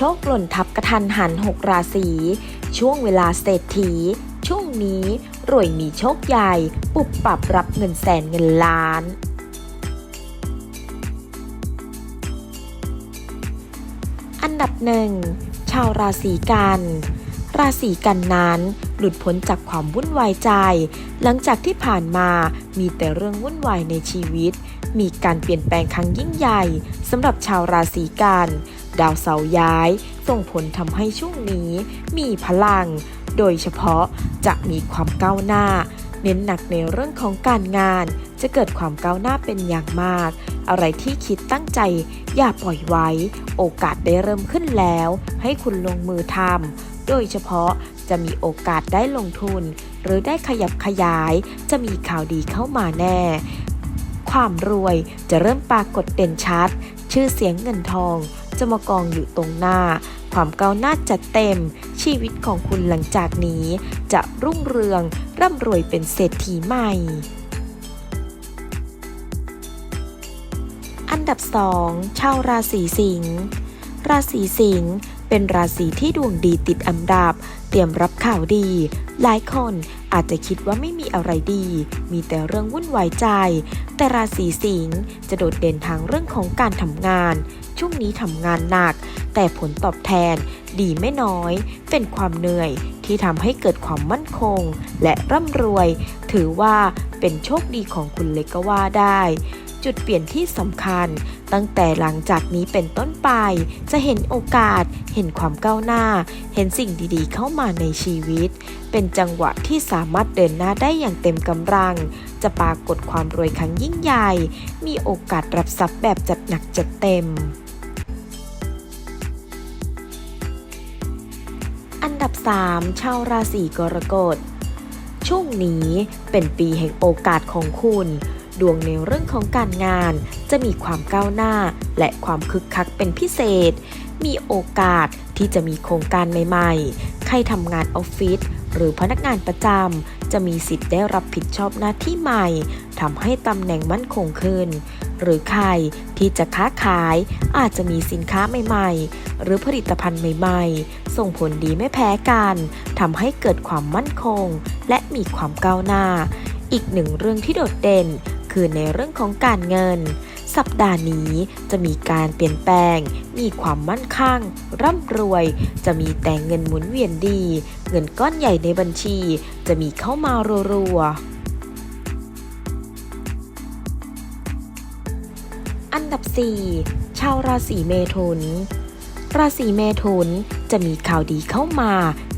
ชคหล่นทับกระทันหัน 6 ราศี ช่วงเวลาเศรษฐี ช่วงนี้รวยมีโชคใหญ่ ปุบปรับรับเงินแสนเงินล้าน อันดับหนึ่งชาวราศีกัน ราศีกันนั้น หลุดพ้นจากความวุ่นวายใจ หลังจากที่ผ่านมามีแต่เรื่องวุ่นวายในชีวิต มีการเปลี่ยนแปลงครั้งยิ่งใหญ่สำหรับชาวราศีกัน ดาวเสาร์ย้าย ส่งผลทำให้ช่วงนี้ มีพลัง โดยเฉพาะจะมีความก้าวหน้า เน้นหนักในเรื่องของการงาน จะเกิดความก้าวหน้าเป็นอย่างมาก อะไรที่คิดตั้งใจ อย่าปล่อยไว้ โอกาสได้เริ่มขึ้นแล้ว ให้คุณลงมือทำโดยเฉพาะ จะมีโอกาสได้ลงทุน หรือได้ขยับขยาย จะมีข่าวดีเข้ามาแน่ ความรวยจะเริ่มปรากฏเด่นชัด ชื่อเสียงเงินทองจะมากองอยู่ตรงหน้า ความก้าวหน้าจัดเต็ม ชีวิตของคุณหลังจากนี้ จะรุ่งเรืองร่ำรวยเป็นเศรษฐีใหม่ อันดับ 2 ชาวราศีสิงห์ราศีสิงห์ เป็นราศีที่ดวงดีติดอันดับ เตรียมรับข่าวดี หลายคนอาจจะคิดว่าไม่มีอะไรดี มีแต่เรื่องวุ่นวายใจ แต่ราศีสิงห์จะโดดเด่นทางเรื่องของการทำงาน ช่วงนี้ทำงานหนัก แต่ผลตอบแทนดีไม่น้อย เป็นความเหนื่อยที่ทำให้เกิดความมั่นคง และร่ำรวย ถือว่าเป็นโชคดีของคุณเลยก็ว่าได้ จุดเปลี่ยนที่สำคัญ ตั้งแต่หลังจากนี้เป็นต้นไป จะเห็นโอกาส เห็นความก้าวหน้า เห็นสิ่งดีๆ เข้ามาในชีวิต เป็นจังหวะที่สามารถเดินหน้าได้อย่างเต็มกำลัง จะปรากฏความรวยครั้งยิ่งใหญ่ มีโอกาสรับทรัพย์แบบจัดหนักจัดเต็มอันดับ 3 ชาวราศีกรกฎ ช่วงนี้เป็นปีแห่งโอกาสของคุณ ดวงในเรื่องของการงาน จะมีความก้าวหน้า และความคึกคักเป็นพิเศษ มีโอกาสที่จะมีโครงการใหม่ๆ ใครทำงานออฟฟิศหรือพนักงานประจำจะมีสิทธิ์ได้รับผิดชอบหน้าที่ใหม่ทำให้ตำแหน่งมั่นคงขึ้น หรือใครที่จะค้าขายอาจจะมีสินค้าใหม่ๆ หรือผลิตภัณฑ์ใหม่ๆ ส่งผลดีไม่แพ้กันทำให้เกิดความมั่นคง และมีความก้าวหน้า อีกหนึ่งเรื่องที่โดดเด่น คือในเรื่องของการเงิน สัปดาห์นี้จะมีการเปลี่ยนแปลง มีความมั่นคงร่ำรวย จะมีแต่เงินหมุนเวียนดี เงินก้อนใหญ่ในบัญชี จะมีเข้ามารัวๆ อันดับ 4 ชาวราศีเมถุนราศีเมถุนจะมีข่าวดีเข้ามา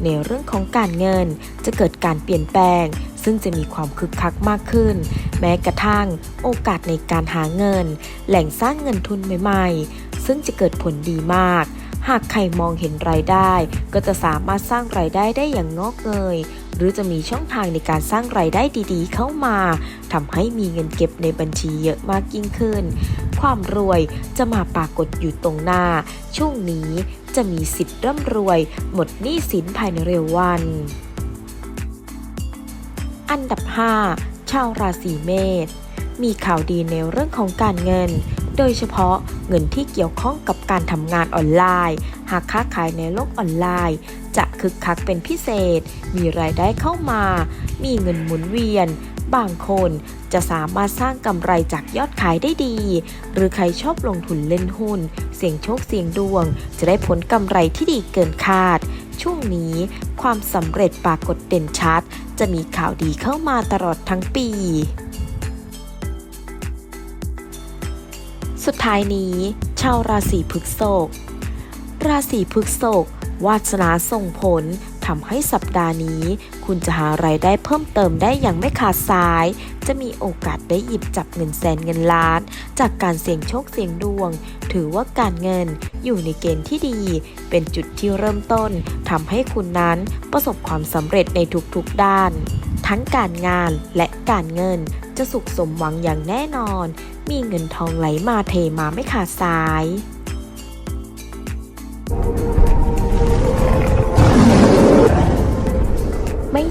ในเรื่องของการเงิน จะเกิดการเปลี่ยนแปลง ซึ่งจะมีความคึกคักมากขึ้น แม้กระทั่งโอกาสในการหาเงิน แหล่งสร้างเงินทุนใหม่ๆ ซึ่งจะเกิดผลดีมาก หากใครมองเห็นรายได้ ก็จะสามารถสร้างรายได้ได้อย่างงอกเงย หรือจะมีช่องทางในการสร้างรายได้ดีๆ เข้ามาทำให้มีเงินเก็บในบัญชีเยอะมากยิ่งขึ้น ความรวยจะมาปรากฏอยู่ตรงหน้า ช่วงนี้จะมีสิทธิ์ร่ำรวย หมดหนี้สินภายในเร็ววัน อันดับ 5 ชาวราศีเมษ มีข่าวดีในเรื่องของการเงิน โดยเฉพาะเงินที่เกี่ยวข้องกับการทำงานออนไลน์ หากค้าขายในโลกออนไลน์ จะคึกคักเป็นพิเศษ มีรายได้เข้ามา มีเงินหมุนเวียน บางคนจะสามารถสร้างกำไรจากยอดขายได้ดี หรือใครชอบลงทุนเล่นหุ้น เสี่ยงโชคเสี่ยงดวง จะได้ผลกำไรที่ดีเกินคาด ช่วงนี้ ความสำเร็จปรากฏเด่นชัด จะมีข่าวดีเข้ามาตลอดทั้งปี สุดท้ายนี้ ชาวราศีพฤษภราศีพฤษภวาสนาส่งผล ทำให้สัปดาห์นี้ คุณจะหารายได้เพิ่มเติมได้อย่างไม่ขาดสาย จะมีโอกาสได้หยิบจับเงินแสนเงินล้าน จากการเสี่ยงโชคเสี่ยงดวง ถือว่าการเงินอยู่ในเกณฑ์ที่ดี เป็นจุดที่เริ่มต้นทำให้คุณนั้นประสบความสำเร็จในทุกๆด้าน ทั้งการงานและการเงินจะสุขสมหวังอย่างแน่นอน มีเงินทองไหลมาเทมาไม่ขาดสายไม่